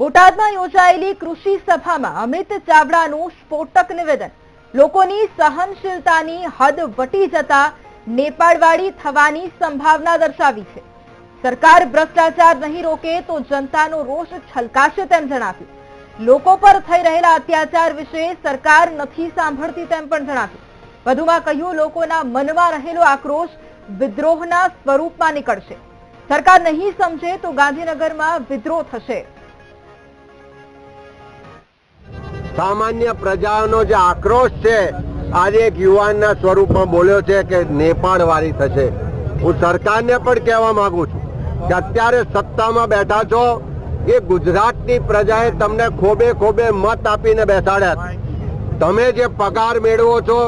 બોટાદમાં યોજાયેલી કૃષિ સભામાં અમિત ચાવડાનું સ્ફોટક નિવેદન. લોકોની સહનશીલતાની હદ વટી જતા નેપાળવાળી થવાની સંભાવના દર્શાવી છે. સરકાર ભ્રષ્ટાચાર નહીં રોકે તો જનતાનો રોષ છલકાશે તેમ જણાવ્યું. લોકો પર થઈ રહેલા અત્યાચાર વિશે સરકાર નથી સાંભળતી તેમ પણ જણાવ્યું. વધુમાં કહ્યું, લોકોના મનમાં રહેલો આક્રોશ વિદ્રોહના સ્વરૂપમાં નીકળશે. સરકાર નહીં સમજે તો ગાંધીનગરમાં વિદ્રોહ થશે. સામાન્ય પ્રજાનો જે આક્રોશ છે, આજે એક યુવાનના સ્વરૂપમાં બોલ્યો છે કે નેપાળ વાળી થશે. હું સરકારને પણ કહેવા માંગુ છું કે અત્યારે સત્તામાં બેઠા છો, એ ગુજરાતની પ્રજાએ તમને ખોબે ખોબે મત આપીને બેસાડ્યા તમે જે પગાર મેળવો છો,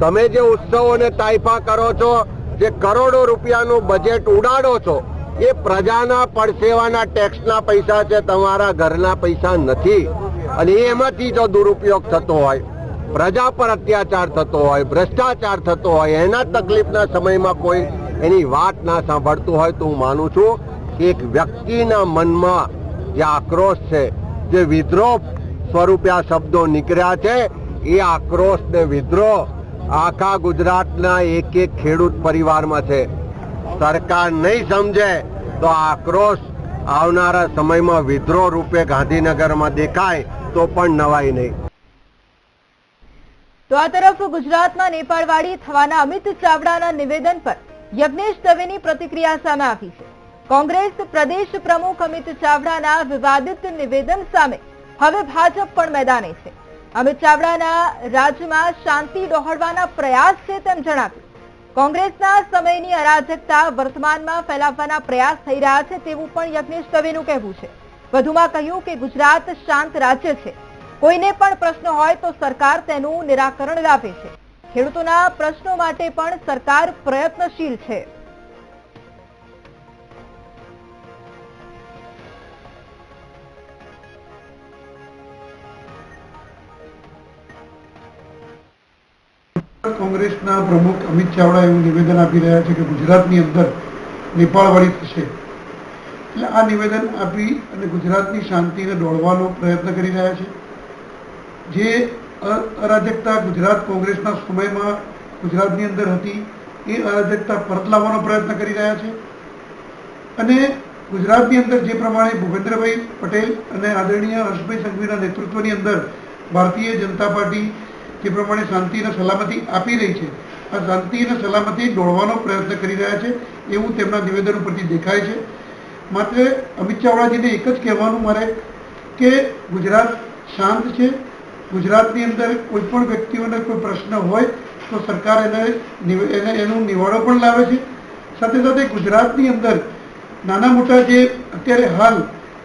તમે જે ઉત્સવોને તાઇફા કરો છો, જે કરોડો રૂપિયાનું બજેટ ઉડાડો છો, એ પ્રજાના પડસેવાના ટેક્સના પૈસા છે, તમારા ઘરના પૈસા નથી. અને એમાંથી જો દુરુપયોગ થતો હોય, પ્રજા પર અત્યાચાર થતો હોય, ભ્રષ્ટાચાર થતો હોય, એના તકલીફના સમયમાં કોઈ એની વાત ના સાંભળતું હોય તો હું માનું છું કે એક વ્યક્તિના મનમાં જે આક્રોશ છે, જે વિદ્રોહ સ્વરૂપે આ શબ્દો નીકળ્યા છે, એ આક્રોશ ને વિદ્રોહ આખા ગુજરાતના એક એક ખેડૂત પરિવારમાં છે. સરકાર નહીં સમજે તો આક્રોશ આવનારા સમયમાં વિદ્રોહ રૂપે ગાંધીનગરમાં દેખાય. તો પણ નવાઈ નહીં. તો આ તરફ ગુજરાતમાં નેપાળવાડી થવાના અમિત ચાવડાના નિવેદન પર યજ્ઞેશ દવેની પ્રતિક્રિયા સામે આવી છે. કોંગ્રેસ પ્રદેશ પ્રમુખ અમિત ચાવડાના વિવાદિત નિવેદન સામે હવે ભાજપ પણ મેદાને છે. અમિત ચાવડાના રાજ્યમાં શાંતિ ડહોળવાના પ્રયાસ છે તેમ જણાવ્યું. કોંગ્રેસના સમયની અરાજકતા વર્તમાનમાં ફેલાવવાના પ્રયાસ થઈ રહ્યા છે તેવું પણ યજ્ઞેશ દવેનું કહેવું છે. વધુમાં કહ્યું કે ગુજરાત શાંત રાજ્ય છે. કોઈને પણ પ્રશ્ન હોય તો સરકાર તેનું નિરાકરણ લાવે છે. ખેડૂતોના પ્રશ્નો માટે પણ સરકાર પ્રયત્નશીલ છે. કોંગ્રેસના પ્રમુખ અમિત ચાવડા એવું નિવેદન આપી રહ્યા છે કે ગુજરાતની અંદર નેપાળવાળી થશે. એટલે આ નિવેદન આપી અને ગુજરાતની શાંતિને દોડવાનો પ્રયત્ન કરી રહ્યા છે. જે અરાજકતા ગુજરાત કોંગ્રેસના સમયમાં ગુજરાતની અંદર હતી, એ અરાજકતા પરત લાવવાનો પ્રયત્ન કરી રહ્યા છે. અને ગુજરાતની અંદર જે પ્રમાણે ભૂપેન્દ્રભાઈ પટેલ અને આદરણીય હર્ષભાઈ સંઘવીના નેતૃત્વની અંદર ભારતીય જનતા પાર્ટી જે પ્રમાણે શાંતિ અને સલામતી આપી રહી છે, આ શાંતિ અને સલામતી દોડવાનો પ્રયત્ન કરી રહ્યા છે એવું તેમના નિવેદન ઉપરથી દેખાય છે. માત્ર અમિત ચાવડાજીને એક જ કહેવાનું મારે કે ગુજરાત શાંત છે. ગુજરાતની અંદર કોઈ પણ વ્યક્તિઓને કોઈ પ્રશ્ન હોય તો સરકાર એને એને એનું નિવાડો પણ લાવે છે. સાથે સાથે ગુજરાતની અંદર નાના મોટા જે અત્યારે હાલ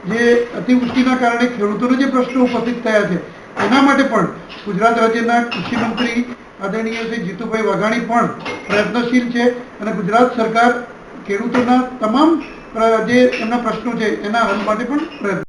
જે અતિવૃષ્ટિના કારણે ખેડૂતોને જે પ્રશ્નો ઉપસ્થિત થયા છે, એના માટે પણ ગુજરાત રાજ્યના કૃષિમંત્રી આદરણીય શ્રી જીતુભાઈ વાઘાણી પણ પ્રયત્નશીલ છે અને ગુજરાત સરકાર ખેડૂતોના તમામ જે એમના પ્રશ્નો છે એના હલ માટે પણ પ્રયત્ન